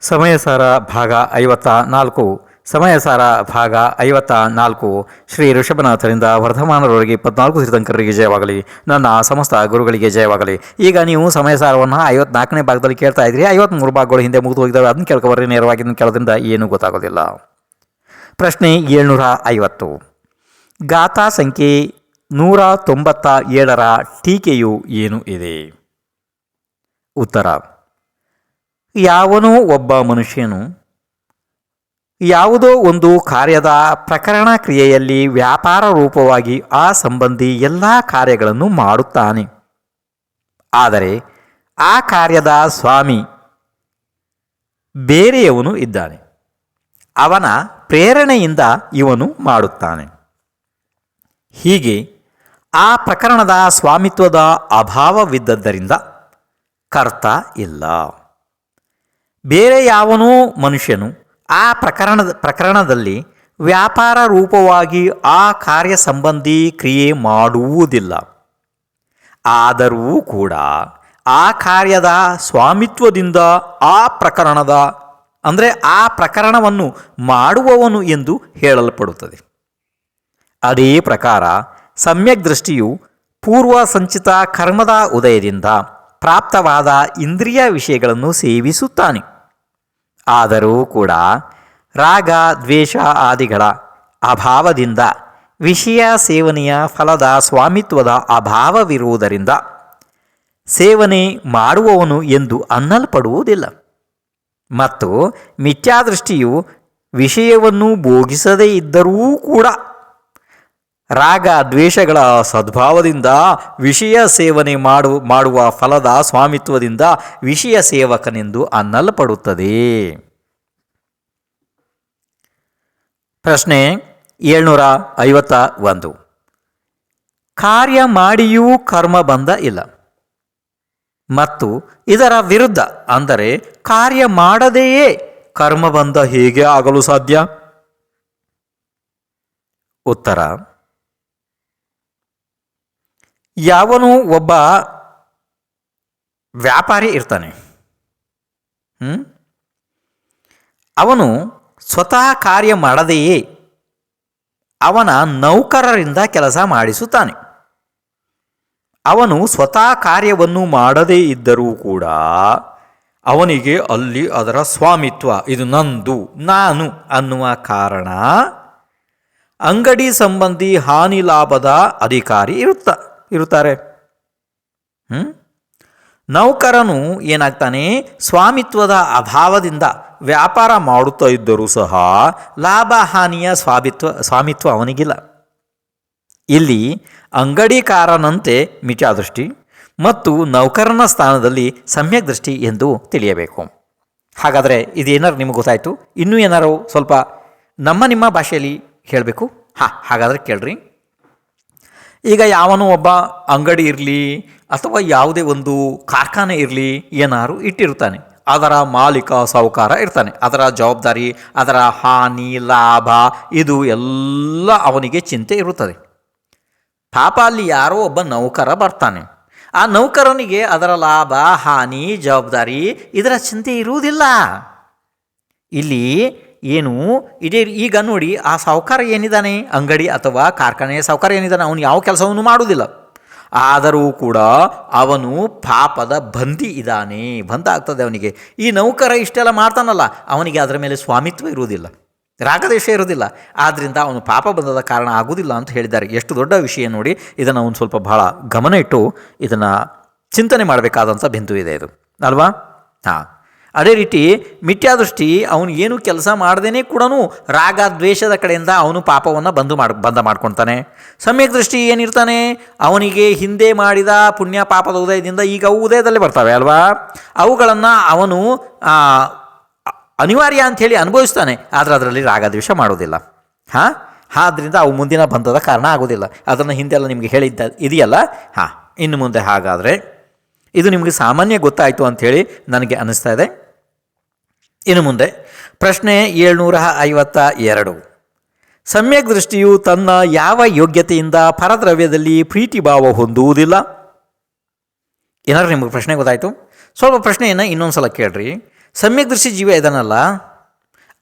ಸಮಯಸಾರ ಭಾಗ ಐವತ್ತ ನಾಲ್ಕು. ಸಮಯಸಾರ ಭಾಗ ಐವತ್ತ ನಾಲ್ಕು. ಶ್ರೀ ಋಷಭನಾಥರಿಂದ ವರ್ಧಮಾನರವರಿಗೆ ಇಪ್ಪತ್ನಾಲ್ಕು ತೀರ್ಥಂಕರರಿಗೆ ಜಯವಾಗಲಿ. ನನ್ನ ಸಮಸ್ತ ಗುರುಗಳಿಗೆ ಜಯವಾಗಲಿ. ಈಗ ನೀವು ಸಮಯಸಾರವನ್ನು ಐವತ್ನಾಲ್ಕನೇ ಭಾಗದಲ್ಲಿ ಕೇಳ್ತಾ ಇದ್ರಿ. ಐವತ್ತ್ಮೂರು ಭಾಗಗಳು ಹಿಂದೆ ಮುಗಿದು ಹೋಗಿದ್ದಾವೆ ಅದನ್ನು ಕೇಳ್ಕೊಬರ್ರಿ. ನೇರವಾಗಿ ಕೇಳೋದ್ರಿಂದ ಏನೂ ಗೊತ್ತಾಗೋದಿಲ್ಲ. ಪ್ರಶ್ನೆ ಏಳ್ನೂರ ಐವತ್ತು. ಗಾಥಾ ಸಂಖ್ಯೆ ನೂರ ತೊಂಬತ್ತ ಏಳರ ಟೀಕೆಯು ಏನು ಇದೆ? ಉತ್ತರ. ಯಾವನೋ ಒಬ್ಬ ಮನುಷ್ಯನು ಯಾವುದೋ ಒಂದು ಕಾರ್ಯದ ಪ್ರಕರಣ ಕ್ರಿಯೆಯಲ್ಲಿ ವ್ಯಾಪಾರ ರೂಪವಾಗಿ ಆ ಸಂಬಂಧಿ ಎಲ್ಲ ಕಾರ್ಯಗಳನ್ನು ಮಾಡುತ್ತಾನೆ. ಆದರೆ ಆ ಕಾರ್ಯದ ಸ್ವಾಮಿ ಬೇರೆಯವನು ಇದ್ದಾನೆ. ಅವನ ಪ್ರೇರಣೆಯಿಂದ ಇವನು ಮಾಡುತ್ತಾನೆ. ಹೀಗೆ ಆ ಪ್ರಕರಣದ ಸ್ವಾಮಿತ್ವದ ಅಭಾವವಿದ್ದದ್ದರಿಂದ ಕರ್ತ ಇಲ್ಲ. ಬೇರೆ ಯಾವನೂ ಮನುಷ್ಯನು ಆ ಪ್ರಕರಣದ ಪ್ರಕರಣದಲ್ಲಿ ವ್ಯಾಪಾರ ರೂಪವಾಗಿ ಆ ಕಾರ್ಯ ಸಂಬಂಧಿ ಕ್ರಿಯೆ ಮಾಡುವುದಿಲ್ಲ. ಆದರೂ ಕೂಡ ಆ ಕಾರ್ಯದ ಸ್ವಾಮಿತ್ವದಿಂದ ಆ ಪ್ರಕರಣದ, ಅಂದರೆ ಆ ಪ್ರಕರಣವನ್ನು ಮಾಡುವವನು ಎಂದು ಹೇಳಲ್ಪಡುತ್ತದೆ. ಅದೇ ಪ್ರಕಾರ ಸಮ್ಯಕ್ ದೃಷ್ಟಿಯು ಪೂರ್ವ ಸಂಚಿತ ಕರ್ಮದ ಉದಯದಿಂದ ಪ್ರಾಪ್ತವಾದ ಇಂದ್ರಿಯ ವಿಷಯಗಳನ್ನು ಸೇವಿಸುತ್ತಾನೆ. ಆದರೂ ಕೂಡ ರಾಗ, ದ್ವೇಷ ಆದಿಗಳ ಅಭಾವದಿಂದ ವಿಷಯ ಸೇವನೆಯ ಫಲದ ಸ್ವಾಮಿತ್ವದ ಅಭಾವವಿರುವುದರಿಂದ ಸೇವನೆ ಮಾಡುವವನು ಎಂದು ಅನ್ನಲ್ಪಡುವುದಿಲ್ಲ. ಮತ್ತು ಮಿಥ್ಯಾದೃಷ್ಟಿಯು ವಿಷಯವನ್ನು ಭೋಗಿಸದೇ ಇದ್ದರೂ ಕೂಡ ರಾಗ ದ್ವೇಷಗಳ ಸದ್ಭಾವದಿಂದ ವಿಷಯ ಸೇವನೆ ಮಾಡು, ಮಾಡುವ ಫಲದ ಸ್ವಾಮಿತ್ವದಿಂದ ವಿಷಯ ಸೇವಕನೆಂದು ಅನ್ನಲ್ಪಡುತ್ತದೆ. ಪ್ರಶ್ನೆ ಏಳ್ನೂರ ಐವತ್ತ ಒಂದು. ಕಾರ್ಯ ಮಾಡಿಯೂ ಕರ್ಮ ಬಂಧ ಇಲ್ಲ. ಮತ್ತು ಇದರ ವಿರುದ್ಧ ಅಂದರೆ ಕಾರ್ಯ ಮಾಡದೆಯೇ ಕರ್ಮಬಂಧ ಹೇಗೆ ಆಗಲು ಸಾಧ್ಯ? ಉತ್ತರ. ಯಾವನು ಒಬ್ಬ ವ್ಯಾಪಾರಿ ಇರ್ತಾನೆ? ಅವನು ಸ್ವತಃ ಕಾರ್ಯ ಮಾಡದೆಯೇ ಅವನ ನೌಕರರಿಂದ ಕೆಲಸ ಮಾಡಿಸುತ್ತಾನೆ. ಅವನು ಸ್ವತಃ ಕಾರ್ಯವನ್ನು ಮಾಡದೇ ಇದ್ದರೂ ಕೂಡ ಅವನಿಗೆ ಅಲ್ಲಿ ಅದರ ಸ್ವಾಮಿತ್ವ, ಇದು ನಂದು, ನಾನು ಅನ್ನುವ ಕಾರಣ ಅಂಗಡಿ ಸಂಬಂಧಿ ಹಾನಿ ಲಾಭದ ಅಧಿಕಾರಿ ಇರುತ್ತ. ಇರುತ್ತಾರೆ. ಹ್ಞೂ ನೌಕರನು ಏನಾಗ್ತಾನೆ? ಸ್ವಾಮಿತ್ವದ ಅಭಾವದಿಂದ ವ್ಯಾಪಾರ ಮಾಡುತ್ತಾ ಇದ್ದರೂ ಸಹ ಲಾಭ ಹಾನಿಯ ಸ್ವಾಮಿತ್ವ ಸ್ವಾಮಿತ್ವ ಅವನಿಗಿಲ್ಲ. ಇಲ್ಲಿ ಅಂಗಡಿಕಾರನಂತೆ ಮಿಚಾದೃಷ್ಟಿ ಮತ್ತು ನೌಕರನ ಸ್ಥಾನದಲ್ಲಿ ಸಮ್ಯಕ್ ದೃಷ್ಟಿ ಎಂದು ತಿಳಿಯಬೇಕು. ಹಾಗಾದರೆ ಇದೇನಾರು ನಿಮಗೆ ಗೊತ್ತಾಯಿತು? ಇನ್ನೂ ಏನಾರು ಸ್ವಲ್ಪ ನಮ್ಮ ನಿಮ್ಮ ಭಾಷೆಯಲ್ಲಿ ಹೇಳಬೇಕು? ಹಾಂ, ಹಾಗಾದರೆ ಕೇಳ್ರಿ. ಈಗ ಯಾವನೋ ಒಬ್ಬ ಅಂಗಡಿ ಇರಲಿ ಅಥವಾ ಯಾವುದೇ ಒಂದು ಕಾರ್ಖಾನೆ ಇರಲಿ ಏನಾರು ಇಟ್ಟಿರ್ತಾನೆ ಅದರ ಮಾಲೀಕ ಸಾಹುಕಾರ ಇರ್ತಾನೆ. ಅದರ ಜವಾಬ್ದಾರಿ, ಅದರ ಹಾನಿ, ಲಾಭ, ಇದು ಎಲ್ಲ ಅವನಿಗೆ ಚಿಂತೆ ಇರುತ್ತದೆ. ಪಾಪ ಅಲ್ಲಿ ಯಾರೋ ಒಬ್ಬ ನೌಕರ ಬರ್ತಾನೆ. ಆ ನೌಕರನಿಗೆ ಅದರ ಲಾಭ, ಹಾನಿ, ಜವಾಬ್ದಾರಿ ಇದರ ಚಿಂತೆ ಇರುವುದಿಲ್ಲ. ಇಲ್ಲಿ ಏನು? ಇದೇ ಈಗ ನೋಡಿ, ಆ ಸಾಹುಕಾರ ಏನಿದ್ದಾನೆ ಅಂಗಡಿ ಅಥವಾ ಕಾರ್ಖಾನೆಯ ಸಾಹುಕಾರ ಏನಿದ್ದಾನೆ ಅವನು ಯಾವ ಕೆಲಸವನ್ನು ಮಾಡುವುದಿಲ್ಲ. ಆದರೂ ಕೂಡ ಅವನು ಪಾಪದ ಬಂದಿ ಇದ್ದಾನೆ ಬಂಧ ಆಗ್ತದೆ ಅವನಿಗೆ. ಈ ನೌಕರ ಇಷ್ಟೆಲ್ಲ ಮಾಡ್ತಾನಲ್ಲ, ಅವನಿಗೆ ಅದರ ಮೇಲೆ ಸ್ವಾಮಿತ್ವ ಇರುವುದಿಲ್ಲ. ರಾಗದೇಶ ಇರುವುದಿಲ್ಲ. ಆದ್ದರಿಂದ ಅವನು ಪಾಪ ಬಂದದ ಕಾರಣ ಆಗುವುದಿಲ್ಲ ಅಂತ ಹೇಳಿದ್ದಾರೆ. ಎಷ್ಟು ದೊಡ್ಡ ವಿಷಯ ನೋಡಿ, ಇದನ್ನು ಅವನು ಸ್ವಲ್ಪ ಬಹಳ ಗಮನ ಇಟ್ಟು ಇದನ್ನು ಚಿಂತನೆ ಮಾಡಬೇಕಾದಂಥ ಬಿಂದು ಇದೆ ಇದು. ಅಲ್ವಾ? ಹಾಂ. ಅದೇ ರೀತಿ ಮಿಥ್ಯಾದೃಷ್ಟಿ ಅವನು ಏನು ಕೆಲಸ ಮಾಡದೇನೆ ಕೂಡ ರಾಗ ದ್ವೇಷದ ಕಡೆಯಿಂದ ಅವನು ಪಾಪವನ್ನು ಬಂದು ಮಾಡಿ ಬಂಧ ಮಾಡ್ಕೊತಾನೆ. ಸಮ್ಯಕ್ ದೃಷ್ಟಿ ಏನಿರ್ತಾನೆ? ಅವನಿಗೆ ಹಿಂದೆ ಮಾಡಿದ ಪುಣ್ಯ ಪಾಪದ ಉದಯದಿಂದ ಈಗ ಅವು ಉದಯದಲ್ಲಿ ಬರ್ತವೆ ಅಲ್ವಾ? ಅವುಗಳನ್ನು ಅವನು ಅನಿವಾರ್ಯ ಅಂಥೇಳಿ ಅನುಭವಿಸ್ತಾನೆ. ಆದರೆ ಅದರಲ್ಲಿ ರಾಗದ್ವೇಷ ಮಾಡೋದಿಲ್ಲ. ಹಾಂ? ಆದ್ದರಿಂದ ಅವು ಮುಂದಿನ ಬಂಧದ ಕಾರಣ ಆಗೋದಿಲ್ಲ. ಅದನ್ನು ಹಿಂದೆಲ್ಲ ನಿಮಗೆ ಹೇಳಿದ್ದ, ಇದೆಯಲ್ಲ? ಹಾಂ, ಇನ್ನು ಮುಂದೆ ಹಾಗಾದರೆ ಇದು ನಿಮಗೆ ಸಾಮಾನ್ಯ ಗೊತ್ತಾಯಿತು ಅಂಥೇಳಿ ನನಗೆ ಅನ್ನಿಸ್ತಾ ಇದೆ. ಇನ್ನು ಮುಂದೆ ಪ್ರಶ್ನೆ ಏಳ್ನೂರ ಐವತ್ತ ಎರಡು. ಸಮ್ಯಕ್ ದೃಷ್ಟಿಯು ತನ್ನ ಯಾವ ಯೋಗ್ಯತೆಯಿಂದ ಪರದ್ರವ್ಯದಲ್ಲಿ ಪ್ರೀತಿ ಭಾವ ಹೊಂದುವುದಿಲ್ಲ? ಏನಾದ್ರು ನಿಮಗೆ ಪ್ರಶ್ನೆ ಗೊತ್ತಾಯಿತು? ಸ್ವಲ್ಪ ಪ್ರಶ್ನೆಯನ್ನು ಇನ್ನೊಂದು ಸಲ ಕೇಳ್ರಿ. ಸಮ್ಯಕ್ ದೃಷ್ಟಿ ಜೀವ ಇದನ್ನಲ್ಲ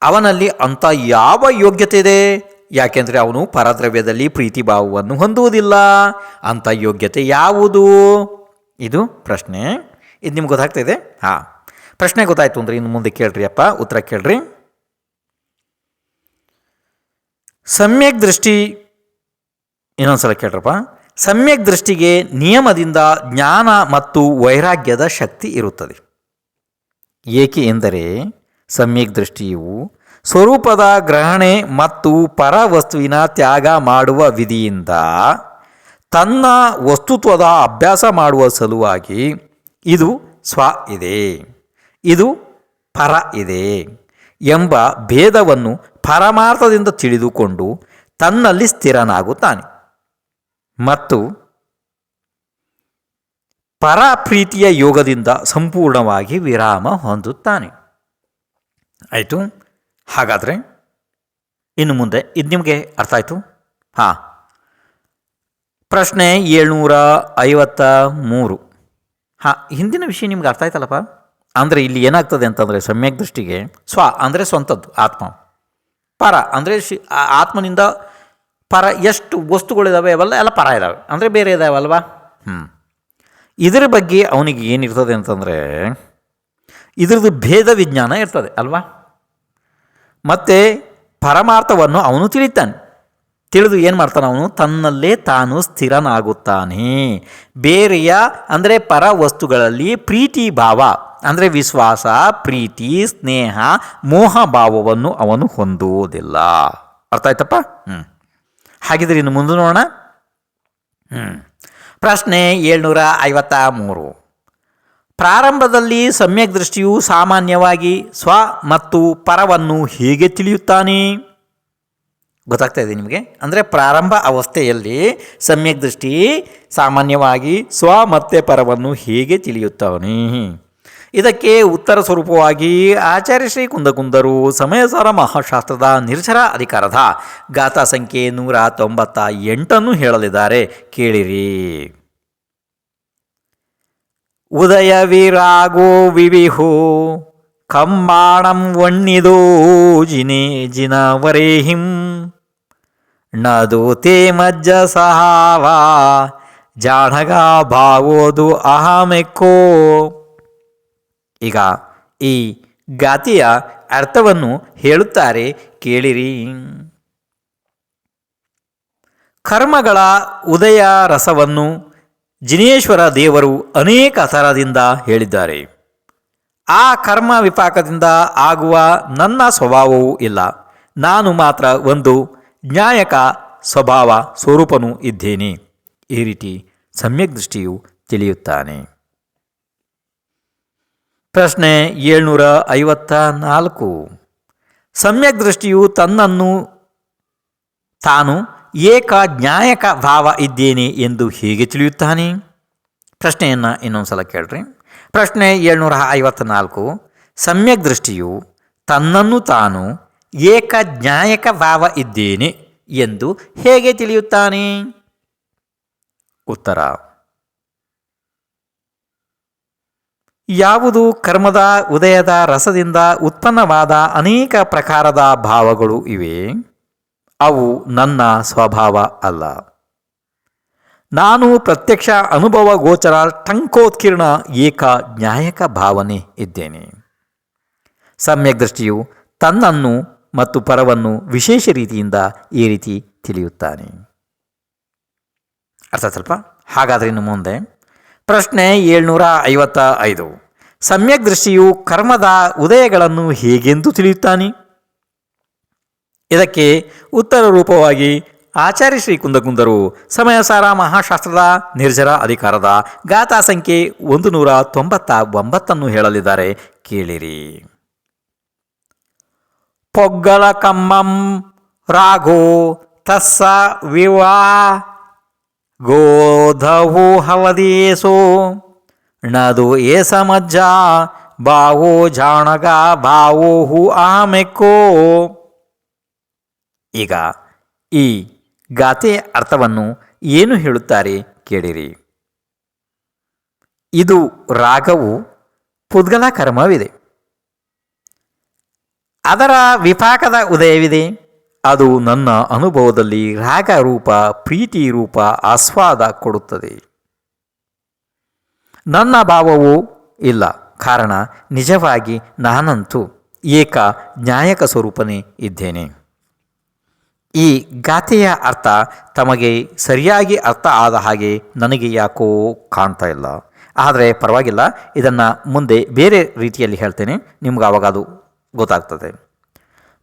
ಅವನಲ್ಲಿ ಅಂಥ ಯಾವ ಯೋಗ್ಯತೆ ಇದೆ? ಯಾಕೆಂದರೆ ಅವನು ಪರದ್ರವ್ಯದಲ್ಲಿ ಪ್ರೀತಿ ಭಾವವನ್ನು ಹೊಂದುವುದಿಲ್ಲ. ಅಂಥ ಯೋಗ್ಯತೆ ಯಾವುದು? ಇದು ಪ್ರಶ್ನೆ. ಇದು ನಿಮ್ಗೆ ಗೊತ್ತಾಗ್ತಾ ಇದೆ? ಹಾಂ. ಪ್ರಶ್ನೆ ಗೊತ್ತಾಯ್ತು ಅಂದ್ರೆ ಇನ್ನು ಮುಂದೆ ಕೇಳ್ರಿ ಅಪ್ಪ, ಉತ್ತರ ಕೇಳ್ರಿ. ಸಮ್ಯಕ್ ದೃಷ್ಟಿ, ಇನ್ನೊಂದ್ಸಲ ಕೇಳ್ರಪ್ಪ. ಸಮ್ಯಕ್ ದೃಷ್ಟಿಗೆ ನಿಯಮದಿಂದ ಜ್ಞಾನ ಮತ್ತು ವೈರಾಗ್ಯದ ಶಕ್ತಿ ಇರುತ್ತದೆ. ಏಕೆ ಎಂದರೆ ಸಮ್ಯಕ್ ದೃಷ್ಟಿಯು ಸ್ವರೂಪದ ಗ್ರಹಣೆ ಮತ್ತು ಪರ ವಸ್ತುವಿನ ತ್ಯಾಗ ಮಾಡುವ ವಿಧಿಯಿಂದ ತನ್ನ ವಸ್ತುತ್ವದ ಅಭ್ಯಾಸ ಮಾಡುವ ಸಲುವಾಗಿ ಇದು ಸ್ವ ಇದೆ. ಇದು ಪರ ಇದೆ ಎಂಬ ಭೇದವನ್ನು ಪರಮಾರ್ಥದಿಂದ ತಿಳಿದುಕೊಂಡು ತನ್ನಲ್ಲಿ ಸ್ಥಿರನಾಗುತ್ತಾನೆ. ಮತ್ತು ಪರ ಪ್ರೀತಿಯ ಯೋಗದಿಂದ ಸಂಪೂರ್ಣವಾಗಿ ವಿರಾಮ ಹೊಂದುತ್ತಾನೆ. ಆಯಿತು, ಹಾಗಾದರೆ ಇನ್ನು ಮುಂದೆ ಇದು ನಿಮಗೆ ಅರ್ಥ ಆಯಿತು? ಹಾಂ. ಪ್ರಶ್ನೆ ಏಳ್ನೂರ ಐವತ್ತ ಮೂರು. ಹಾಂ, ಹಿಂದಿನ ವಿಷಯ ನಿಮ್ಗೆ ಅರ್ಥ ಆಯ್ತಲ್ಲಪ್ಪ? ಅಂದರೆ ಇಲ್ಲಿ ಏನಾಗ್ತದೆ ಅಂತಂದರೆ ಸಮ್ಯಕ್ ದೃಷ್ಟಿಗೆ ಸ್ವ ಅಂದರೆ ಸ್ವಂತದ್ದು, ಆತ್ಮ. ಪರ ಅಂದರೆ ಶಿ ಆತ್ಮನಿಂದ ಪರ ಎಷ್ಟು ವಸ್ತುಗಳಿದ್ದಾವೆ ಅವಲ್ಲ ಎಲ್ಲ ಪರ ಇದ್ದಾವೆ ಅಂದರೆ ಬೇರೆ ಇದಾವಲ್ವಾ ಹ್ಞೂ ಇದರ ಬಗ್ಗೆ ಅವನಿಗೆ ಏನಿರ್ತದೆ ಅಂತಂದರೆ ಇದ್ರದ್ದು ಭೇದ ವಿಜ್ಞಾನ ಇರ್ತದೆ ಅಲ್ವಾ? ಮತ್ತು ಪರಮಾರ್ಥವನ್ನು ಅವನು ತಿಳಿತಾನೆ. ತಿಳಿದು ಏನು ಮಾಡ್ತಾನೆ ಅವನು? ತನ್ನಲ್ಲೇ ತಾನು ಸ್ಥಿರನಾಗುತ್ತಾನೆ. ಬೇರೆಯ ಅಂದರೆ ಪರ ವಸ್ತುಗಳಲ್ಲಿ ಪ್ರೀತಿ ಭಾವ. ಅಂದರೆ ವಿಶ್ವಾಸ, ಪ್ರೀತಿ, ಸ್ನೇಹ, ಮೋಹ ಭಾವವನ್ನು ಅವನು ಹೊಂದುವುದಿಲ್ಲ. ಅರ್ಥ ಆಯ್ತಪ್ಪ? ಹ್ಞೂ ಹಾಗಿದ್ರೆ ಇನ್ನು ಮುಂದೆ ನೋಡೋಣ. ಹ್ಞೂ ಪ್ರಶ್ನೆ ಏಳ್ನೂರ ಐವತ್ತ ಮೂರು. ಪ್ರಾರಂಭದಲ್ಲಿ ಸಮ್ಯಕ್ ದೃಷ್ಟಿಯು ಸಾಮಾನ್ಯವಾಗಿ ಸ್ವ ಮತ್ತು ಪರವನ್ನು ಹೇಗೆ ತಿಳಿಯುತ್ತಾನೆ? ಗೊತ್ತಾಗ್ತಾ ಇದೆ ನಿಮಗೆ? ಅಂದರೆ ಪ್ರಾರಂಭ ಅವಸ್ಥೆಯಲ್ಲಿ ಸಮ್ಯಕ್ ದೃಷ್ಟಿ ಸಾಮಾನ್ಯವಾಗಿ ಸ್ವ ಮತ್ತು ಪರವನ್ನು ಹೇಗೆ ತಿಳಿಯುತ್ತಾನೆ? ಇದಕ್ಕೆ ಉತ್ತರ ಸ್ವರೂಪವಾಗಿ ಆಚಾರ್ಯ ಶ್ರೀ ಕುಂದಕುಂದರು, ಸಮಯಸಾರ ಮಹಾಶಾಸ್ತ್ರದ ನಿರ್ಜರ ಅಧಿಕಾರದ ಗಾಥಾ ಸಂಖ್ಯೆ ನೂರ ತೊಂಬತ್ತ ಎಂಟನ್ನು ಹೇಳಲಿದ್ದಾರೆ. ಕೇಳಿರಿ. ಉದಯವಿರಾಗೋ ವಿವಿಹು, ಕಮ್ಮಾಣಂ ಜಿನ ಜಿನೇ ನದು ತೇ ಮಜ್ಜ ಸಹಾವ, ಜಾಣಗ ಭಾವೋದು ಅಹಮೆಕ್ಕೋ. ಈಗ ಈ ಗಾತಿಯ ಅರ್ಥವನ್ನು ಹೇಳುತ್ತಾರೆ, ಕೇಳಿರಿ. ಕರ್ಮಗಳ ಉದಯ ರಸವನ್ನು ಜಿನೇಶ್ವರ ದೇವರು ಅನೇಕ ಥರದಿಂದ ಹೇಳಿದ್ದಾರೆ. ಆ ಕರ್ಮ ವಿಪಾಕದಿಂದ ಆಗುವ ನನ್ನ ಸ್ವಭಾವವೂ ಇಲ್ಲ. ನಾನು ಮಾತ್ರ ಒಂದು ನ್ಯಾಯಕ ಸ್ವಭಾವ ಸ್ವರೂಪನೂ ಇದ್ದೇನೆ. ಈ ರೀತಿ ಸಮ್ಯಕ್ ದೃಷ್ಟಿಯು ತಿಳಿಯುತ್ತಾನೆ. ಪ್ರಶ್ನೆ ಏಳ್ನೂರ ಐವತ್ತ ನಾಲ್ಕು. ಸಮ್ಯಕ್ ದೃಷ್ಟಿಯು ತನ್ನನ್ನು ತಾನು ಏಕ ಜ್ಞಾಯಕ ಭಾವ ಇದ್ದೇನೆ ಎಂದು ಹೇಗೆ ತಿಳಿಯುತ್ತಾನೆ? ಪ್ರಶ್ನೆಯನ್ನು ಇನ್ನೊಂದು ಸಲ ಕೇಳ್ರಿ. ಪ್ರಶ್ನೆ ಏಳ್ನೂರ ಐವತ್ತ ನಾಲ್ಕು. ಸಮ್ಯಕ್ ದೃಷ್ಟಿಯು ತನ್ನನ್ನು ತಾನು ಏಕ ಜ್ಞಾಯಕ ಭಾವ ಇದ್ದೇನೆ ಎಂದು ಹೇಗೆ ತಿಳಿಯುತ್ತಾನೆ? ಉತ್ತರ. ಯಾವುದು ಕರ್ಮದ, ಉದಯದ, ರಸದಿಂದ ಉತ್ಪನ್ನವಾದ ಅನೇಕ ಪ್ರಕಾರದ ಭಾವಗಳು ಇವೆ. ಅವು ನನ್ನ ಸ್ವಭಾವ ಅಲ್ಲ. ನಾನು ಪ್ರತ್ಯಕ್ಷ ಅನುಭವ ಗೋಚರ ಟಂಕೋತ್ಕೀರ್ಣ ಏಕ ನ್ಯಾಯಕ ಭಾವನೆ ಇದ್ದೇನೆ. ಸಮ್ಯಕ್ ದೃಷ್ಟಿಯು ತನ್ನನ್ನು ಮತ್ತು ಪರವನ್ನು ವಿಶೇಷ ರೀತಿಯಿಂದ ಈ ರೀತಿ ತಿಳಿಯುತ್ತಾನೆ. ಅರ್ಥ ಸ್ವಲ್ಪ? ಹಾಗಾದರೆ ಇನ್ನು ಮುಂದೆ ಪ್ರಶ್ನೆ ಏಳ್ನೂರ ಐವತ್ತ ಐದು. ಸಮ್ಯಕ್ ದೃಷ್ಟಿಯು ಕರ್ಮದ ಉದಯಗಳನ್ನು ಹೇಗೆಂದು ತಿಳಿಯುತ್ತಾನೆ? ಇದಕ್ಕೆ ಉತ್ತರ ರೂಪವಾಗಿ ಆಚಾರ್ಯ ಶ್ರೀ ಕುಂದಕುಂದರು ಸಮಯಸಾರ ಮಹಾಶಾಸ್ತ್ರದ ನಿರ್ಜರ ಅಧಿಕಾರದ ಗಾಥಾ ಸಂಖ್ಯೆ ಒಂದು ನೂರ ತೊಂಬತ್ತ ಒಂಬತ್ತನ್ನು ಹೇಳಲಿದ್ದಾರೆ, ಕೇಳಿರಿ. ಪೊಗ್ಗಲ ಕಮ್ಮಂ ರಾಘೋ ತಸ್ಸ ವಿವಾ ಗೋಧವು ಹವದೇಸೋ ನದು ಏಸ ಮಜ್ಜ, ಬಾವೋ ಜಾಣಗ ಬಾವೋಹು ಆಮೆಕ್ಕೋ ಈಗ ಈ ಗಾತೆ ಅರ್ಥವನ್ನು ಏನು ಹೇಳುತ್ತಾರೆ ಕೇಳಿರಿ. ಇದು ರಾಗವು ಪುದ್ಗಲ ಕರ್ಮವಿದೆ ಅದರ ವಿಪಾಕದ ಉದಯವಿದೆ. ಅದು ನನ್ನ ಅನುಭವದಲ್ಲಿ ರಾಗ ರೂಪ ಪ್ರೀತಿ ರೂಪ ಆಸ್ವಾದ ಕೊಡುತ್ತದೆ. ನನ್ನ ಭಾವವೂ ಇಲ್ಲ. ಕಾರಣ ನಿಜವಾಗಿ ನಾನಂತೂ ಏಕ ನ್ಯಾಯಕ ಸ್ವರೂಪನೇ ಇದ್ದೇನೆ. ಈ ಗಾಥೆಯ ಅರ್ಥ ತಮಗೆ ಸರಿಯಾಗಿ ಅರ್ಥ ಆದ ಹಾಗೆ ನನಗೆ ಯಾಕೋ ಕಾಣ್ತಾ ಇಲ್ಲ. ಆದರೆ ಪರವಾಗಿಲ್ಲ, ಇದನ್ನು ಮುಂದೆ ಬೇರೆ ರೀತಿಯಲ್ಲಿ ಹೇಳ್ತೇನೆ. ನಿಮ್ಗೆ ಆವಾಗ ಅದು ಗೊತ್ತಾಗ್ತದೆ.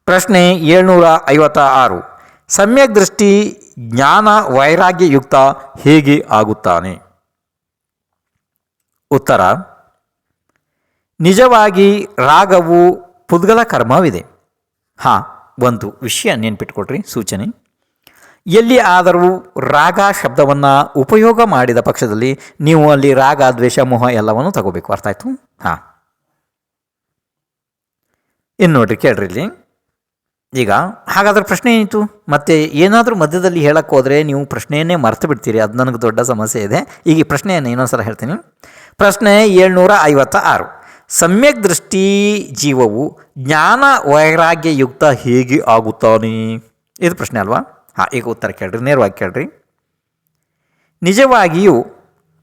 ಪ್ರಶ್ನೆ ಏಳ್ನೂರ ಐವತ್ತ ಆರು ಸಮ್ಯಕ್ ದೃಷ್ಟಿ ಜ್ಞಾನ ವೈರಾಗ್ಯಯುಕ್ತ ಹೇಗೆ ಆಗುತ್ತಾನೆ? ಉತ್ತರ, ನಿಜವಾಗಿ ರಾಗವು ಪುದ್ಗಲ ಕರ್ಮವಿದೆ. ಹಾಂ, ಒಂದು ವಿಷಯ ನೆನ್ಪಿಟ್ಕೊಡ್ರಿ ಸೂಚನೆ. ಎಲ್ಲಿ ಆದರೂ ರಾಗ ಶಬ್ದವನ್ನು ಉಪಯೋಗ ಮಾಡಿದ ಪಕ್ಷದಲ್ಲಿ ನೀವು ಅಲ್ಲಿ ರಾಗ, ದ್ವೇಷ, ಮೋಹ ಎಲ್ಲವನ್ನು ತಗೋಬೇಕು. ಅರ್ಥ ಆಯಿತು? ಹಾಂ. ಇನ್ನು ನೋಡ್ರಿ, ಕೇಳ್ರಿ ಇಲ್ಲಿ. ಈಗ ಹಾಗಾದ್ರೆ ಪ್ರಶ್ನೆ ಏನಿತ್ತು? ಮತ್ತೆ ಏನಾದರೂ ಮಧ್ಯದಲ್ಲಿ ಹೇಳಕ್ಕೆ ಹೋದರೆ ನೀವು ಪ್ರಶ್ನೆಯನ್ನೇ ಮರ್ತು ಬಿಡ್ತೀರಿ. ಅದು ನನಗೆ ದೊಡ್ಡ ಸಮಸ್ಯೆ ಇದೆ. ಈಗ ಈ ಪ್ರಶ್ನೆಯನ್ನು ಇನ್ನೊಂದು ಸಲ ಹೇಳ್ತೀನಿ. ಪ್ರಶ್ನೆ ಏಳ್ನೂರ ಐವತ್ತ ಆರು ಸಮ್ಯಕ್ ದೃಷ್ಟಿ ಜೀವವು ಜ್ಞಾನ ವೈರಾಗ್ಯಯುಕ್ತ ಹೇಗೆ ಆಗುತ್ತಾನೆ? ಇದು ಪ್ರಶ್ನೆ ಅಲ್ವಾ? ಹಾಂ, ಈಗ ಉತ್ತರ ಕೇಳ್ರಿ. ನೇರವಾಗಿ ಕೇಳ್ರಿ. ನಿಜವಾಗಿಯೂ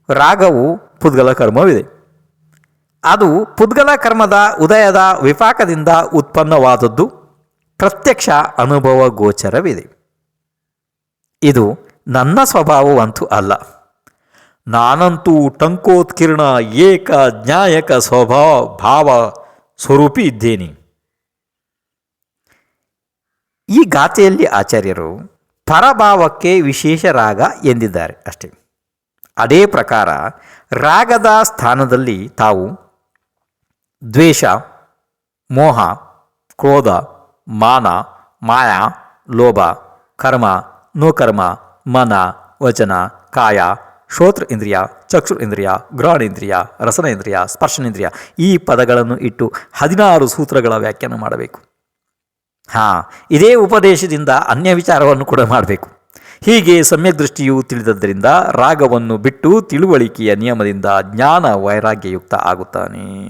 ರಾಗವು ಪುದ್ಗಲ ಕರ್ಮವಿದೆ. ಅದು ಪುದ್ಗಲ ಕರ್ಮದ ಉದಯದ ವಿಪಾಕದಿಂದ ಉತ್ಪನ್ನವಾದದ್ದು. ಪ್ರತ್ಯಕ್ಷ ಅನುಭವ ಗೋಚರವಿದೆ. ಇದು ನನ್ನ ಸ್ವಭಾವವಂತೂ ಅಲ್ಲ. ನಾನಂತೂ ಟಂಕೋತ್ಕಿರಣ ಏಕ ಜ್ಞಾಯಕ ಸ್ವಭಾವ ಭಾವ ಸ್ವರೂಪಿ ಇದ್ದೇನೆ. ಈ ಗಾಥೆಯಲ್ಲಿ ಆಚಾರ್ಯರು ಪರಭಾವಕ್ಕೆ ವಿಶೇಷ ರಾಗ ಎಂದಿದ್ದಾರೆ ಅಷ್ಟೇ. ಅದೇ ಪ್ರಕಾರ ರಾಗದ ಸ್ಥಾನದಲ್ಲಿ ತಾವು ದ್ವೇಷ, ಮೋಹ, ಕ್ರೋಧ ಮಾನ, ಮಾಯಾ, ಲೋಭ, ಕರ್ಮ, ನೋಕರ್ಮ, ಮನ, ವಚನ, ಕಾಯ ಶ್ರೋತ್ರ ಇಂದ್ರಿಯ ಚಕ್ಷು ಇಂದ್ರಿಯ ಗ್ರಹಣೇಂದ್ರಿಯ ರಸನೇಂದ್ರಿಯ ಸ್ಪರ್ಶನೇಂದ್ರಿಯ ಈ ಪದಗಳನ್ನು ಇಟ್ಟು ಹದಿನಾರು ಸೂತ್ರಗಳ ವ್ಯಾಖ್ಯಾನ ಮಾಡಬೇಕು. ಹಾಂ, ಇದೇ ಉಪದೇಶದಿಂದ ಅನ್ಯ ವಿಚಾರವನ್ನು ಕೂಡ ಮಾಡಬೇಕು. ಹೀಗೆ ಸಮ್ಯಕ್ ದೃಷ್ಟಿಯು ತಿಳಿದದ್ದರಿಂದ ರಾಗವನ್ನು ಬಿಟ್ಟು ತಿಳುವಳಿಕೆಯ ನಿಯಮದಿಂದ ಜ್ಞಾನ ವೈರಾಗ್ಯಯುಕ್ತ ಆಗುತ್ತಾನೆ.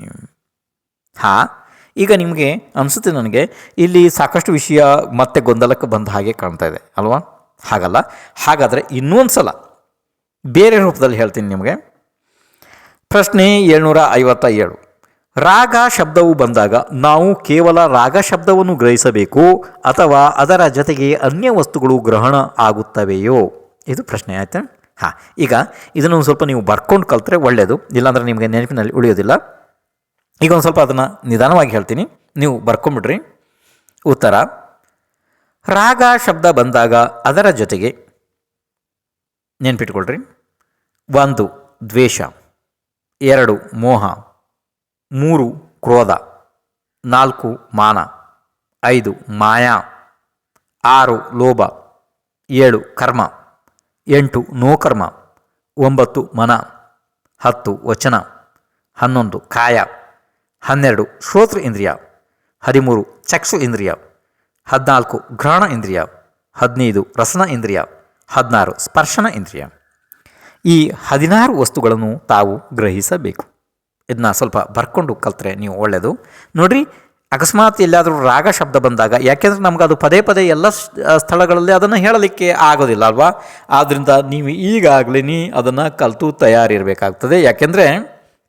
ಹಾಂ ಈಗ ನಿಮಗೆ ಅನಿಸುತ್ತೆ ನನಗೆ, ಇಲ್ಲಿ ಸಾಕಷ್ಟು ವಿಷಯ ಮತ್ತೆ ಗೊಂದಲಕ್ಕೆ ಬಂದ ಹಾಗೆ ಕಾಣ್ತಾ ಇದೆ, ಅಲ್ವಾ? ಹಾಗಲ್ಲ. ಹಾಗಾದರೆ ಇನ್ನೊಂದು ಸಲ ಬೇರೆ ರೂಪದಲ್ಲಿ ಹೇಳ್ತೀನಿ ನಿಮಗೆ. ಪ್ರಶ್ನೆ ಏಳ್ನೂರ ಐವತ್ತ ಏಳು ರಾಗ ಶಬ್ದವು ಬಂದಾಗ ನಾವು ಕೇವಲ ರಾಗ ಶಬ್ದವನ್ನು ಗ್ರಹಿಸಬೇಕು ಅಥವಾ ಅದರ ಜೊತೆಗೆ ಅನ್ಯ ವಸ್ತುಗಳು ಗ್ರಹಣ ಆಗುತ್ತವೆಯೋ? ಇದು ಪ್ರಶ್ನೆ ಆಯ್ತಾ? ಹಾಂ, ಈಗ ಇದನ್ನು ಸ್ವಲ್ಪ ನೀವು ಬರ್ಕೊಂಡು ಕಲ್ತ್ರೆ ಒಳ್ಳೆಯದು ಇಲ್ಲಾಂದರೆ ನಿಮಗೆ ನೆನಪಿನಲ್ಲಿ ಉಳಿಯೋದಿಲ್ಲ. ಈಗ ಒಂದು ಸ್ವಲ್ಪ ಅದನ್ನು ನಿಧಾನವಾಗಿ ಹೇಳ್ತೀನಿ. ನೀವು ಬರ್ಕೊಂಬಿಡ್ರಿ. ಉತ್ತರ, ರಾಗ ಶಬ್ದ ಬಂದಾಗ ಅದರ ಜೊತೆಗೆ ನೆನ್ಪಿಟ್ಕೊಳ್ರಿ. ಒಂದು, ದ್ವೇಷ, ಎರಡು, ಮೋಹ, ಮೂರು, ಕ್ರೋಧ, ನಾಲ್ಕು, ಮಾನ, ಐದು, ಮಾಯಾ, ಆರು, ಲೋಭ, ಏಳು, ಕರ್ಮ, ಎಂಟು, ನೋಕರ್ಮ, ಒಂಬತ್ತು, ಮನ, ಹತ್ತು, ವಚನ, ಹನ್ನೊಂದು, ಕಾಯ. ಹನ್ನೆರಡು ಶ್ರೋತೃ ಇಂದ್ರಿಯ, ಹದಿಮೂರು ಚಕ್ಷು ಇಂದ್ರಿಯ, ಹದಿನಾಲ್ಕು ಘ್ರಾಣ ಇಂದ್ರಿಯ, ಹದಿನೈದು ರಸನ ಇಂದ್ರಿಯ, ಹದಿನಾರು ಸ್ಪರ್ಶನ ಇಂದ್ರಿಯ. ಈ ಹದಿನಾರು ವಸ್ತುಗಳನ್ನು ತಾವು ಗ್ರಹಿಸಬೇಕು. ಇದನ್ನ ಸ್ವಲ್ಪ ಬರ್ಕೊಂಡು ಕಲ್ತ್ರೆ ನೀವು ಒಳ್ಳೆಯದು ನೋಡ್ರಿ, ಅಕಸ್ಮಾತ್ ಎಲ್ಲಾದರೂ ರಾಗ ಶಬ್ದ ಬಂದಾಗ, ಯಾಕೆಂದರೆ ನಮ್ಗೆ ಅದು ಪದೇ ಪದೇ ಎಲ್ಲ ಸ್ಥಳಗಳಲ್ಲಿ ಅದನ್ನು ಹೇಳಲಿಕ್ಕೆ ಆಗೋದಿಲ್ಲ ಅಲ್ವಾ? ಆದ್ದರಿಂದ ನೀವು ಈಗಾಗಲೇ ಅದನ್ನು ಕಲಿತು ತಯಾರಿರಬೇಕಾಗ್ತದೆ. ಯಾಕೆಂದರೆ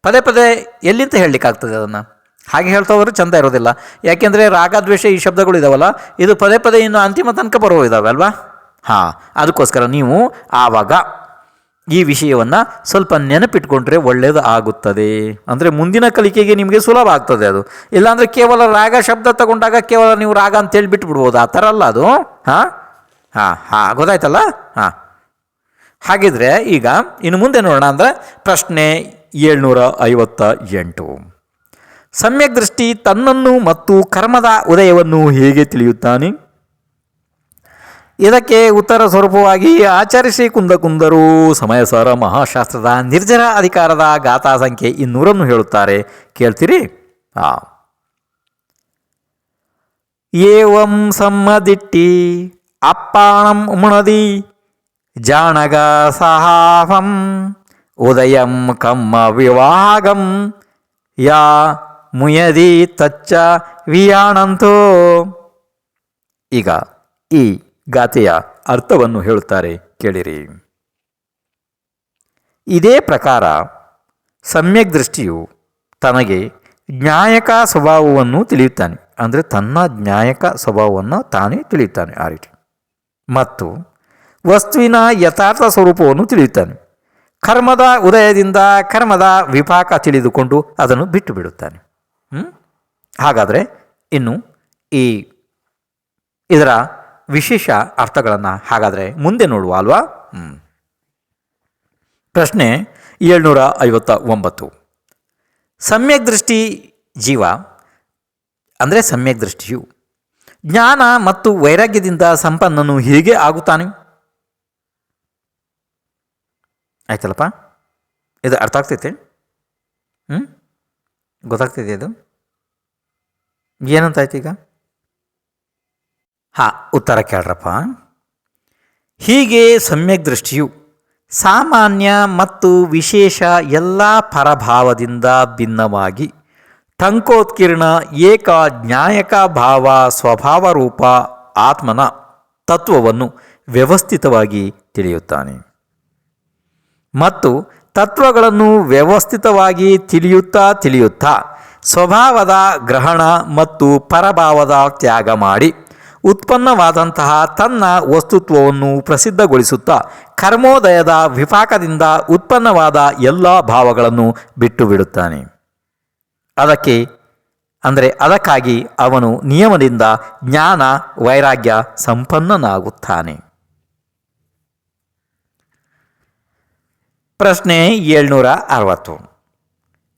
ಪದೇ ಪದೇ ಎಲ್ಲಿಂದ ಹೇಳಲಿಕ್ಕಾಗ್ತದೆ ಅದನ್ನು? ಹಾಗೆ ಹೇಳ್ತಾ ಚಂದ ಇರೋದಿಲ್ಲ. ಯಾಕೆಂದರೆ ರಾಗದ್ವೇಷ ಈ ಶಬ್ದಗಳು ಇದಾವಲ್ಲ, ಇದು ಪದೇ ಪದೇ ಇನ್ನು ಅಂತಿಮ ತನಕ ಬರುವ ಇದಾವೆ ಅಲ್ವಾ? ಹಾಂ, ಅದಕ್ಕೋಸ್ಕರ ನೀವು ಆವಾಗ ಈ ವಿಷಯವನ್ನು ಸ್ವಲ್ಪ ನೆನಪಿಟ್ಕೊಂಡ್ರೆ ಒಳ್ಳೆಯದು ಆಗುತ್ತದೆ. ಅಂದರೆ ಮುಂದಿನ ಕಲಿಕೆಗೆ ನಿಮಗೆ ಸುಲಭ ಆಗ್ತದೆ ಅದು. ಇಲ್ಲಾಂದರೆ ಕೇವಲ ರಾಗ, ಶಬ್ದ ತಗೊಂಡಾಗ ಕೇವಲ ನೀವು ರಾಗ ಅಂತೇಳಿ ಬಿಟ್ಬಿಡ್ಬೋದು ಆ ಥರ ಅಲ್ಲ ಅದು. ಹಾಂ? ಹಾಂ ಹಾಂ, ಗೊತ್ತಾಯ್ತಲ್ಲ? ಹಾಂ. ಹಾಗಿದ್ರೆ ಈಗ ಇನ್ನು ಮುಂದೆ ನೋಡೋಣ ಅಂದರೆ ಪ್ರಶ್ನೆ ಏಳ್ನೂರ ಐವತ್ತ ಎಂಟು ಸಮ್ಯಕ್ ದೃಷ್ಟಿ ತನ್ನನ್ನು ಮತ್ತು ಕರ್ಮದ ಉದಯವನ್ನು ಹೇಗೆ ತಿಳಿಯುತ್ತಾನೆ? ಇದಕ್ಕೆ ಉತ್ತರ ಸ್ವರೂಪವಾಗಿ ಆಚರಿಸಿ ಕುಂದ ಕುಂದರು ಸಮಯಸಾರ ಮಹಾಶಾಸ್ತ್ರದ ನಿರ್ಜರ ಅಧಿಕಾರದ ಗಾಥಾ ಸಂಖ್ಯೆ ಇನ್ನೂರನ್ನು ಹೇಳುತ್ತಾರೆ. ಕೇಳ್ತೀರಿ? ಆ. ಏವಂ ಸಮ್ಮದಿಟ್ಟಿ, ಅಪ್ಪಾಣಂ ಉಮಣದಿ, ಜಾಣಗ ಸಹಾಫಂ ಉದಯಂ ಕಮ್ಮ ವಿವಾಗಂ ಯಾ ಮುಯದಿ ತಚ್ಚ ವಿಯಾಣಂತೋ. ಈಗ ಈ ಗಾಥೆಯ ಅರ್ಥವನ್ನು ಹೇಳುತ್ತಾರೆ ಕೇಳಿರಿ. ಇದೇ ಪ್ರಕಾರ ಸಮ್ಯಕ್ ದೃಷ್ಟಿಯು ತನಗೆ ಜ್ಞಾಯಕ ಸ್ವಭಾವವನ್ನು ತಿಳಿಯುತ್ತಾನೆ. ಅಂದರೆ ತನ್ನ ಜ್ಞಾಯಕ ಸ್ವಭಾವವನ್ನು ತಾನೇ ತಿಳಿಯುತ್ತಾನೆ ಆ ರೀತಿ. ಮತ್ತು ವಸ್ತುವಿನ ಯಥಾರ್ಥ ಸ್ವರೂಪವನ್ನು ತಿಳಿಯುತ್ತಾನೆ. ಕರ್ಮದ ಉದಯದಿಂದ ಕರ್ಮದ ವಿಪಾಕ ತಿಳಿದುಕೊಂಡು ಅದನ್ನು ಬಿಟ್ಟು ಬಿಡುತ್ತಾನೆ? ಹಾಗಾದರೆ ಇನ್ನು ಈ ಇದರ ವಿಶೇಷ ಅರ್ಥಗಳನ್ನು ಹಾಗಾದರೆ ಮುಂದೆ ನೋಡುವ ಅಲ್ವಾ. ಪ್ರಶ್ನೆ ಏಳ್ನೂರ ಐವತ್ತ ಒಂಬತ್ತು ಸಮ್ಯಕ್ ದೃಷ್ಟಿ ಜೀವ ಅಂದರೆ ಸಮ್ಯಕ್ ದೃಷ್ಟಿಯು ಜ್ಞಾನ ಮತ್ತು ವೈರಾಗ್ಯದಿಂದ ಸಂಪನ್ನನು ಹೇಗೆ ಆಗುತ್ತಾನೆ ಆಯ್ತಲ್ಲಪ್ಪ? ಇದು ಅರ್ಥ ಆಗ್ತೈತೆ? ಹ್ಞೂ ಗೊತ್ತಾಗ್ತಿದೆ ಇದು? ಏನಂತಾಯ್ತು ಈಗ? ಹಾಂ, ಉತ್ತರ ಕೇಳ್ರಪ್ಪ. ಹೀಗೆ ಸಮ್ಯಕ್ ದೃಷ್ಟಿಯು ಸಾಮಾನ್ಯ ಮತ್ತು ವಿಶೇಷ ಎಲ್ಲ ಪರಭಾವದಿಂದ ಭಿನ್ನವಾಗಿ ಟಂಕೋತ್ಕಿರಣ ಏಕ ಜ್ಞಾಯಕ ಭಾವ ಸ್ವಭಾವ ರೂಪ ಆತ್ಮನ ತತ್ವವನ್ನು ವ್ಯವಸ್ಥಿತವಾಗಿ ತಿಳಿಯುತ್ತಾನೆ. ಮತ್ತು ತತ್ವಗಳನ್ನು ವ್ಯವಸ್ಥಿತವಾಗಿ ತಿಳಿಯುತ್ತಾ ತಿಳಿಯುತ್ತಾ ಸ್ವಭಾವದ ಗ್ರಹಣ ಮತ್ತು ಪರಭಾವದ ತ್ಯಾಗ ಮಾಡಿ ಉತ್ಪನ್ನವಾದಂತಹ ತನ್ನ ವಸ್ತುತ್ವವನ್ನು ಪ್ರಸಿದ್ಧಗೊಳಿಸುತ್ತಾ ಕರ್ಮೋದಯದ ವಿಪಾಕದಿಂದ ಉತ್ಪನ್ನವಾದ ಎಲ್ಲ ಭಾವಗಳನ್ನು ಬಿಟ್ಟು ಬಿಡುತ್ತಾನೆ ಅದಕ್ಕೆ, ಅಂದರೆ ಅದಕ್ಕಾಗಿ ಅವನು ನಿಯಮದಿಂದ ಜ್ಞಾನ ವೈರಾಗ್ಯ ಸಂಪನ್ನನಾಗುತ್ತಾನೆ. ಪ್ರಶ್ನೆ ಏಳ್ನೂರ ಅರವತ್ತು.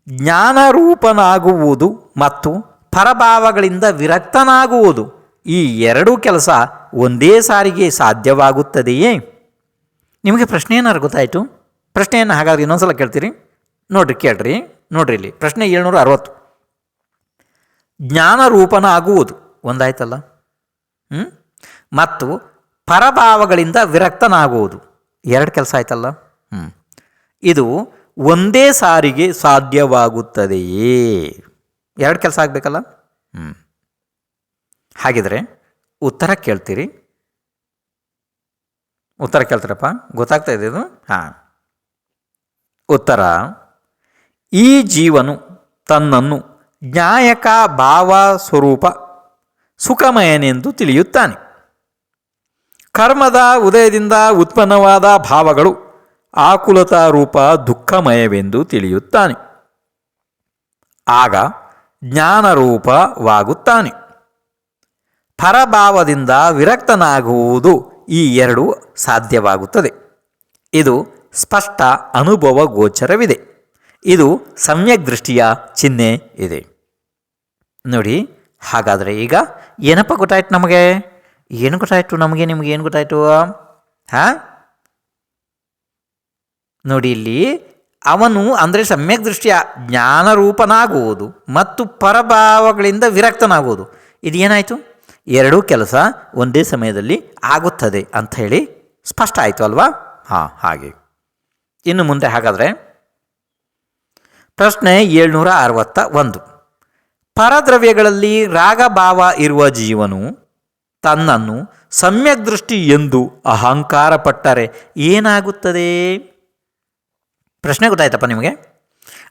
ಜ್ಞಾನರೂಪನಾಗುವುದು ಮತ್ತು ಪರಭಾವಗಳಿಂದ ವಿರಕ್ತನಾಗುವುದು ಈ ಎರಡೂ ಕೆಲಸ ಒಂದೇ ಸಾರಿಗೆ ಸಾಧ್ಯವಾಗುತ್ತದೆಯೇ? ನಿಮಗೆ ಪ್ರಶ್ನೆ ಏನಾರು ಗೊತ್ತಾಯಿತು? ಪ್ರಶ್ನೆಯನ್ನು ಹಾಗಾದ್ರೆ ಇನ್ನೊಂದ್ಸಲ ಕೇಳ್ತೀರಿ. ನೋಡ್ರಿ, ಕೇಳ್ರಿ. ನೋಡ್ರಿ ಇಲ್ಲಿ. ಪ್ರಶ್ನೆ ಏಳ್ನೂರ ಅರವತ್ತು. ಜ್ಞಾನರೂಪನಾಗುವುದು. ಒಂದಾಯ್ತಲ್ಲ? ಹ್ಞೂ ಮತ್ತು ಪರಭಾವಗಳಿಂದ ವಿರಕ್ತನಾಗುವುದು. ಎರಡು ಕೆಲಸ ಆಯ್ತಲ್ಲ? ಹ್ಞೂ ಇದು ಒಂದೇ ಸಾರಿಗೆ ಸಾಧ್ಯವಾಗುತ್ತದೆಯೇ? ಎರಡು ಕೆಲಸ ಆಗಬೇಕಲ್ಲ? ಹ್ಞೂ ಹಾಗಿದ್ರೆ ಉತ್ತರ ಕೇಳ್ತೀರಿ. ಉತ್ತರ ಕೇಳ್ತೀರಪ್ಪ? ಗೊತ್ತಾಗ್ತಾ ಇದೆ ಇದು? ಹಾಂ. ಉತ್ತರ, ಈ ಜೀವನು ತನ್ನನ್ನು ನ್ಯಾಯಕ ಭಾವ ಸ್ವರೂಪ ಸುಖಮಯನೆಂದು ತಿಳಿಯುತ್ತಾನೆ. ಕರ್ಮದ ಉದಯದಿಂದ ಉತ್ಪನ್ನವಾದ ಭಾವಗಳು ಆಕುಲತಾ ರೂಪ ದುಃಖಮಯವೆಂದು ತಿಳಿಯುತ್ತಾನೆ. ಆಗ ಜ್ಞಾನರೂಪವಾಗುತ್ತಾನೆ. ಪರಭಾವದಿಂದ ವಿರಕ್ತನಾಗುವುದು ಈ ಎರಡು ಸಾಧ್ಯವಾಗುತ್ತದೆ. ಇದು ಸ್ಪಷ್ಟ ಅನುಭವ ಗೋಚರವಿದೆ. ಇದು ಸಮ್ಯಕ್ ದೃಷ್ಟಿಯ ಚಿಹ್ನೆ ಇದೆ. ನೋಡಿ, ಹಾಗಾದರೆ ಈಗ ಏನಪ್ಪ ಗೊತ್ತಾಯ್ತು ನಮಗೆ? ಏನು ಗೊತ್ತಾಯಿತು ನಮಗೆ? ನಿಮಗೆ ಏನು ಗೊತ್ತಾಯಿತು? ಹಾಂ? ನೋಡಿ ಇಲ್ಲಿ, ಅವನು ಅಂದರೆ ಸಮ್ಯಕ್ ದೃಷ್ಟಿಯ ಜ್ಞಾನರೂಪನಾಗುವುದು ಮತ್ತು ಪರಭಾವಗಳಿಂದ ವಿರಕ್ತನಾಗುವುದು. ಇದು ಏನಾಯಿತು? ಎರಡೂ ಕೆಲಸ ಒಂದೇ ಸಮಯದಲ್ಲಿ ಆಗುತ್ತದೆ ಅಂತ ಹೇಳಿ ಸ್ಪಷ್ಟ ಆಯಿತು ಅಲ್ವಾ? ಹಾಂ, ಹಾಗೆ. ಇನ್ನು ಮುಂದೆ ಹಾಗಾದರೆ, ಪ್ರಶ್ನೆ ಏಳ್ನೂರ ಅರವತ್ತ ಒಂದು. ಪರದ್ರವ್ಯಗಳಲ್ಲಿ ರಾಗಭಾವ ಇರುವ ಜೀವನು ತನ್ನನ್ನು ಸಮ್ಯಕ್ ದೃಷ್ಟಿ ಎಂದು ಅಹಂಕಾರ ಪಟ್ಟರೆ ಏನಾಗುತ್ತದೆ? ಪ್ರಶ್ನೆ ಗೊತ್ತಾಯ್ತಪ್ಪ ನಿಮಗೆ?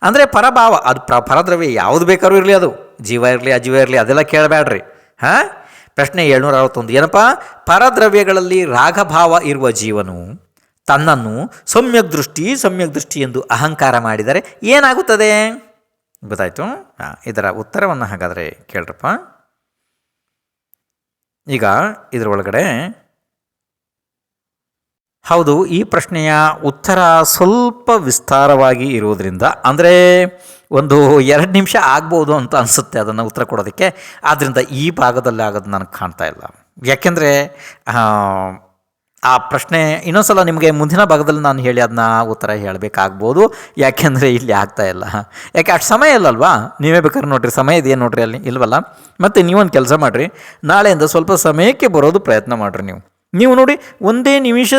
ಅಂದರೆ ಪರಭಾವ, ಅದು ಪ್ರ ಪರದ್ರವ್ಯ ಯಾವುದು ಬೇಕಾದ್ರೂ ಇರಲಿ ಅದು. ಜೀವ ಇರಲಿ, ಅಜೀವ ಇರಲಿ, ಅದೆಲ್ಲ ಕೇಳಬೇಡ್ರಿ ಹಾಂ? ಪ್ರಶ್ನೆ ಏಳ್ನೂರ ಅರವತ್ತೊಂದು ಏನಪ್ಪ? ಪರದ್ರವ್ಯಗಳಲ್ಲಿ ರಾಗಭಾವ ಇರುವ ಜೀವನು ತನ್ನನ್ನು ಸಮ್ಯಕ್ ದೃಷ್ಟಿ ಸಮ್ಯಕ್ ದೃಷ್ಟಿ ಎಂದು ಅಹಂಕಾರ ಮಾಡಿದರೆ ಏನಾಗುತ್ತದೆ? ಗೊತ್ತಾಯಿತು? ಹಾಂ, ಇದರ ಉತ್ತರವನ್ನು ಹಾಗಾದರೆ ಕೇಳ್ರಪ್ಪ. ಈಗ ಇದರ ಒಳಗಡೆ ಹೌದು, ಈ ಪ್ರಶ್ನೆಯ ಉತ್ತರ ಸ್ವಲ್ಪ ವಿಸ್ತಾರವಾಗಿ ಇರುವುದರಿಂದ ಅಂದರೆ ಒಂದು ಎರಡು ನಿಮಿಷ ಆಗ್ಬೋದು ಅಂತ ಅನಿಸುತ್ತೆ ಅದನ್ನು ಉತ್ತರ ಕೊಡೋದಕ್ಕೆ. ಆದ್ದರಿಂದ ಈ ಭಾಗದಲ್ಲಿ ಆಗೋದು ನನಗೆ ಕಾಣ್ತಾ ಇಲ್ಲ. ಯಾಕೆಂದರೆ, ಆ ಪ್ರಶ್ನೆ ಇನ್ನೊಂದ್ಸಲ ನಿಮಗೆ ಮುಂದಿನ ಭಾಗದಲ್ಲಿ ನಾನು ಹೇಳಿ ಅದನ್ನ ಉತ್ತರ ಹೇಳಬೇಕಾಗ್ಬೋದು. ಯಾಕೆಂದರೆ ಇಲ್ಲಿ ಆಗ್ತಾ ಇಲ್ಲ. ಯಾಕೆ, ಅಷ್ಟು ಸಮಯ ಇಲ್ಲಲ್ವಾ? ನೀವೇ ಬೇಕಾದ್ರೆ ನೋಡ್ರಿ, ಸಮಯ ಇದೆಯಾ ನೋಡ್ರಿ ಅಲ್ಲಿ, ಇಲ್ವಲ್ಲ? ಮತ್ತು ನೀವೊಂದು ಕೆಲಸ ಮಾಡಿರಿ. ನಾಳೆಯಿಂದ ಸ್ವಲ್ಪ ಸಮಯಕ್ಕೆ ಬರೋದು ಪ್ರಯತ್ನ ಮಾಡಿರಿ ನೀವು. ನೀವು ನೋಡಿ ಒಂದೇ ನಿಮಿಷ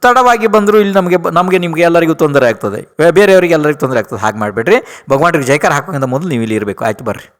ತಡವಾಗಿ ಬಂದರೂ ಇಲ್ಲಿ ನಮಗೆ ನಮಗೆ ನಿಮಗೆ ಎಲ್ಲರಿಗೂ ತೊಂದರೆ ಆಗ್ತದೆ. ಬೇರೆಯವರಿಗೆ ಎಲ್ಲರಿಗೂ ತೊಂದರೆ ಆಗ್ತದೆ. ಹಾಗೆ ಮಾಡಬೇಡ್ರಿ. ಭಗವಾನ್ರಿಗೆ ಜೈಕಾರ ಹಾಕೋಕ್ಕಿಂತ ಮೊದಲು ನೀವು ಇಲ್ಲಿ ಇರಬೇಕು. ಆಯ್ತು ಬರ್ರಿ.